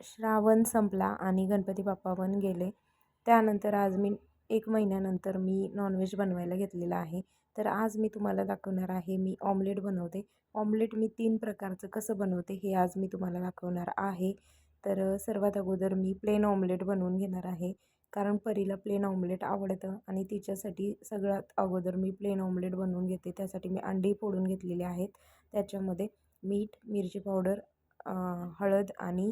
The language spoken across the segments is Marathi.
श्रावण संपला आणि गणपती बाप्पा पण गेले. त्यानंतर आज मी एक महिन्यानंतर मी नॉनव्हेज बनवायला घेतलेलं आहे. तर आज मी तुम्हाला दाखवणार आहे मी ऑमलेट बनवते. ऑमलेट मी तीन प्रकारचं कसं बनवते हे आज मी तुम्हाला दाखवणार आहे. तर सर्वात अगोदर मी प्लेन ऑमलेट बनवून घेणार आहे. कारण परीला प्लेन ऑमलेट आवडतं आणि तिच्यासाठी सगळ्यात अगोदर मी प्लेन ऑमलेट बनवून घेते. त्यासाठी मी अंडी फोडून घेतलेले आहेत. त्याच्यामध्ये मीठ मिरची पावडर हळद आणि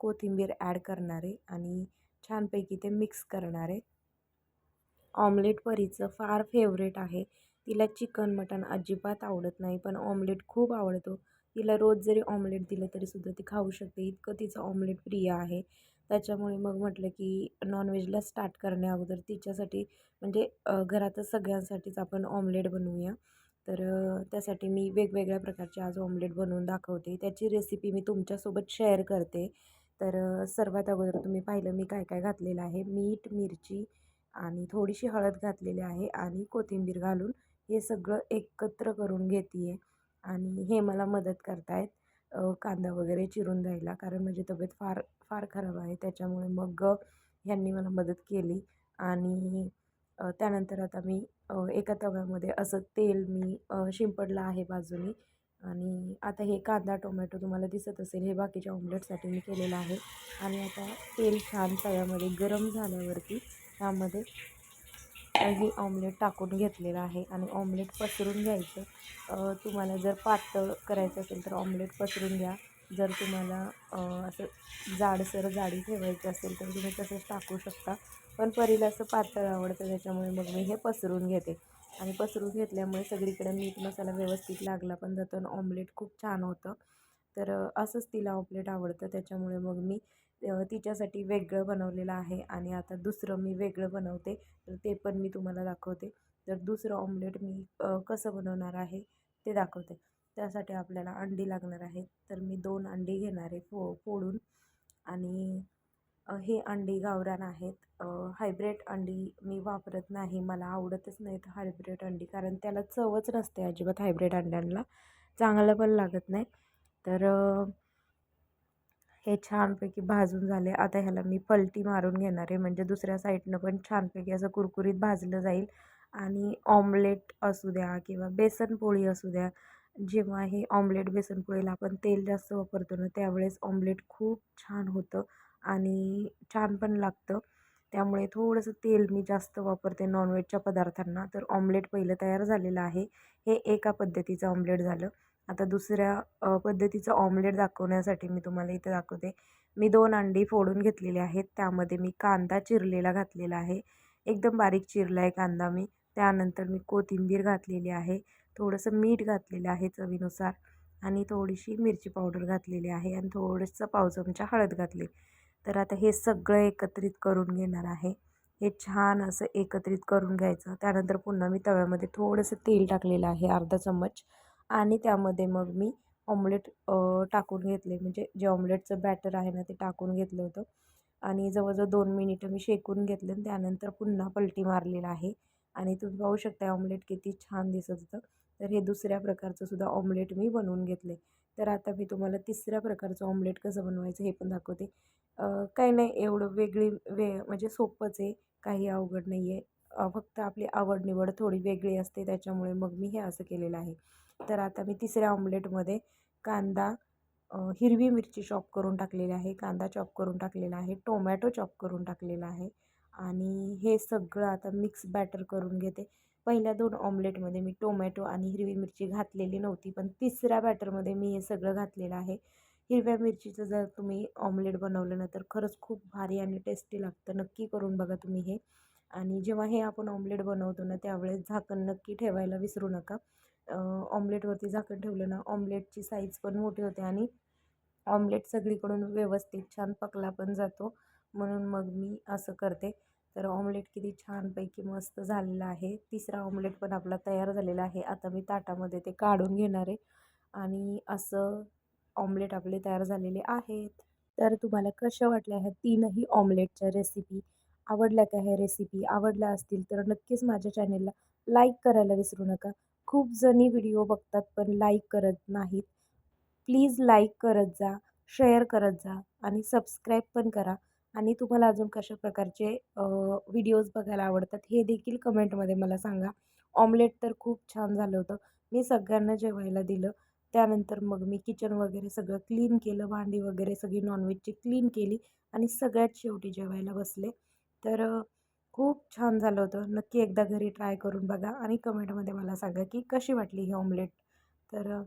कोथिंबीर ॲड करणार आहे आणि छानपैकी ते मिक्स करणार. आहे ऑमलेट परीचं फार फेवरेट आहे. तिला चिकन मटन अजिबात आवडत नाही पण ऑमलेट खूप आवडतो. तिला रोज जरी ऑमलेट दिलं तरीसुद्धा ती खाऊ शकते. इतकं तिचं ऑमलेट प्रिय आहे. त्याच्यामुळे मग म्हटलं की नॉनव्हेजला स्टार्ट करण्या अगोदर तिच्यासाठी म्हणजे घरातच सगळ्यांसाठीच आपण ऑमलेट बनवूया. तर त्यासाठी मी वेगवेगळ्या प्रकारचे आज ऑमलेट बनवून दाखवते. त्याची रेसिपी मी तुमच्यासोबत शेअर करते. तर सर्वात अगोदर तुम्ही पाहिलं मी काय काय घातलेलं आहे. मीठ मिरची आणि थोडीशी हळद घातलेली आहे आणि कोथिंबीर घालून हे सगळं एकत्र करून घेते आहे आणि हे मला मदत करतायत. कांदा वगैरे चिरून द्यायला कारण माझी तब्येत फार फार खराब आहे. त्याच्यामुळे मग ह्यांनी मला मदत केली आणि त्यानंतर आता मी एका तव्यामध्ये असं तेल मी शिंपडलं आहे बाजूनी आणि आता हे कांदा टोमॅटो तुम्हाला दिसत असेल हे बाकीच्या ऑमलेटसाठी मी केलेलं आहे आणि आता तेल छान तव्यामध्ये गरम झाल्यावरती त्यामध्ये हे ऑमलेट टाकून घेतलेलं आहे आणि ऑमलेट पसरून घ्यायचं. तुम्हाला जर पातळ करायचं असेल तर ऑमलेट पसरून घ्या. जर तुम्हाला असं जाडसर जाडी ठेवायची असेल तर तुम्ही तसंच टाकू शकता. पण परीला असं पातळ आवडतं त्याच्यामुळे मग मी हे पसरून घेते. आणि पसरून घेतल्यामुळे सगळीकडे मीठ मसाला व्यवस्थित लागला पण जातो आणि ऑमलेट खूप छान होतं. तर असंच तिला ऑमलेट आवडतं त्याच्यामुळे मग मी तिच्यासाठी वेगळं बनवलेलं आहे आणि आता दुसरं मी वेगळं बनवते तर ते पण मी तुम्हाला दाखवते. तर दुसरं ऑमलेट मी कसं बनवणार आहे ते दाखवते. त्यासाठी आपल्याला अंडी लागणार आहेत तर मी दोन अंडी घेणार आहे फो फोडून. आणि हे अंडी गावरान आहेत. हायब्रेड अंडी मी वापरत नाही. मला आवडतच नाहीत हायब्रेड अंडी कारण त्याला चवच नसते अजिबात हायब्रेड अंड्यांना. चांगलं पण लागत नाही. तर हे छानपैकी भाजून झाले. आता ह्याला मी पलटी मारून घेणार आहे. म्हणजे दुसऱ्या साईडनं पण छानपैकी असं कुरकुरीत भाजलं जाईल. आणि ऑमलेट असू द्या किंवा बेसनपोळी असू द्या. जेव्हा हे ऑमलेट बेसन पोळीला आपण तेल जास्त वापरतो ना त्यावेळेस ऑमलेट खूप छान होतं. आणि छान पण लागतं. त्यामुळे थोडंसं तेल मी जास्त वापरते नॉनव्हेजच्या पदार्थांना. तर ऑमलेट पहिलं तयार झालेलं आहे. हे एका पद्धतीचं ऑमलेट झालं. आता दुसऱ्या पद्धतीचं ऑमलेट दाखवण्यासाठी मी तुम्हाला इथे दाखवते. मी दोन अंडी फोडून घेतलेली आहेत. त्यामध्ये मी कांदा चिरलेला घातलेला आहे. एकदम बारीक चिरला आहे कांदा मी. त्यानंतर मी कोथिंबीर घातलेली आहे. थोडंसं मीठ घातलेलं आहे चवीनुसार. आणि थोडीशी मिरची पावडर घातलेली आहे. आणि थोडंसं पाव चमचा हळद घातली. तर आता हे सगळं एकत्रित करून घेणार आहे. हे छान असं एकत्रित करून घ्यायचं. त्यानंतर पुन्हा मी तव्यामध्ये थोडंसं तेल टाकलेलं आहे अर्धा चम्मच. आणि त्यामध्ये मग मी ऑमलेट टाकून घेतले. म्हणजे जे ऑमलेटचं बॅटर आहे ना ते टाकून घेतलं होतं. आणि जवळजवळ दोन मिनिटं मी शेकून घेतले आणि त्यानंतर पुन्हा पलटी मारलेलं आहे. आणि तुम्ही पाहू शकता ऑमलेट किती छान दिसत होतं. तर हे दुसऱ्या प्रकारचं सुद्धा ऑमलेट मी बनवून घेतले तर आता मी तुम्हाला तिसऱ्या प्रकारचं ऑमलेट कसं बनवायचं हे पण दाखवते. काही नाही एवढं वेगळी वे म्हणजे सोपंच आहे काही अवघड नाही आहे. फक्त आपली आवड निवड थोडी वेगळी असते त्याच्यामुळे मग मी हे असं केलेलं आहे. तर आता मी तिसऱ्या ऑमलेटमध्ये कांदा हिरवी मिरची चॉप करून टाकलेली आहे कांदा चॉप करून टाकलेला आहे टोमॅटो चॉप करून टाकलेला आहे आणि हे सगळं आता मिक्स बॅटर करून घेते. पहिल्या दोन ऑमलेटमध्ये मी टोमॅटो आणि हिरवी मिरची घातलेली नव्हती पण तिसऱ्या बॅटरमध्ये मी हे सगळं घातलेलं आहे. हिरव्या मिरचीचं जर तुम्ही ऑमलेट बनवलं ना तर खरंच खूप भारी आणि टेस्टी लागतं. नक्की करून बघा तुम्ही हे. आणि जेव्हा हे आपण ऑमलेट बनवतो ना त्यावेळेस झाकण नक्की ठेवायला विसरू नका. ऑमलेटवरती झाकण ठेवलं ना ऑमलेटची साईज पण मोठी होते आणि ऑमलेट सगळीकडून व्यवस्थित छान पकला पण जातो. म्हणून मग मी असं करते. तर ऑमलेट किती छानपैकी मस्त झालेलं आहे. तिसरा ऑमलेट पण आपला तयार झालेला आहे. आता मी ताटामध्ये ते काढून घेणार आहे. आणि असं ऑमलेट आपले तयार झालेले आहेत. तर तुम्हाला कशा वाटल्या ह्या तीनही ऑमलेटच्या रेसिपी आवडल्या का ह्या रेसिपी आवडल्या असतील तर नक्कीच माझ्या चॅनेलला लाईक करायला विसरू नका. खूप जणी व्हिडिओ बघतात पण लाईक करत नाहीत. प्लीज लाईक करत जा शेअर करत जा आणि सबस्क्राईब पण करा. आणि तुम्हाला अजून कशा प्रकारचे व्हिडिओज बघायला आवडतात हे देखील कमेंटमध्ये मला सांगा. ऑमलेट तर खूप छान झालं होतं. मी सगळ्यांना जेवायला दिलं. त्यानंतर मग मी किचन वगैरे सगळं क्लीन केलं भांडी वगैरे सगळी नॉनव्हेजची क्लीन केली आणि सगळ्यात शेवटी जेवायला बसले. तर खूप छान झालं होतं. नक्की एकदा घरी ट्राय करून बघा आणि कमेंटमध्ये मला सांगा की कशी वाटली ही ऑमलेट? तर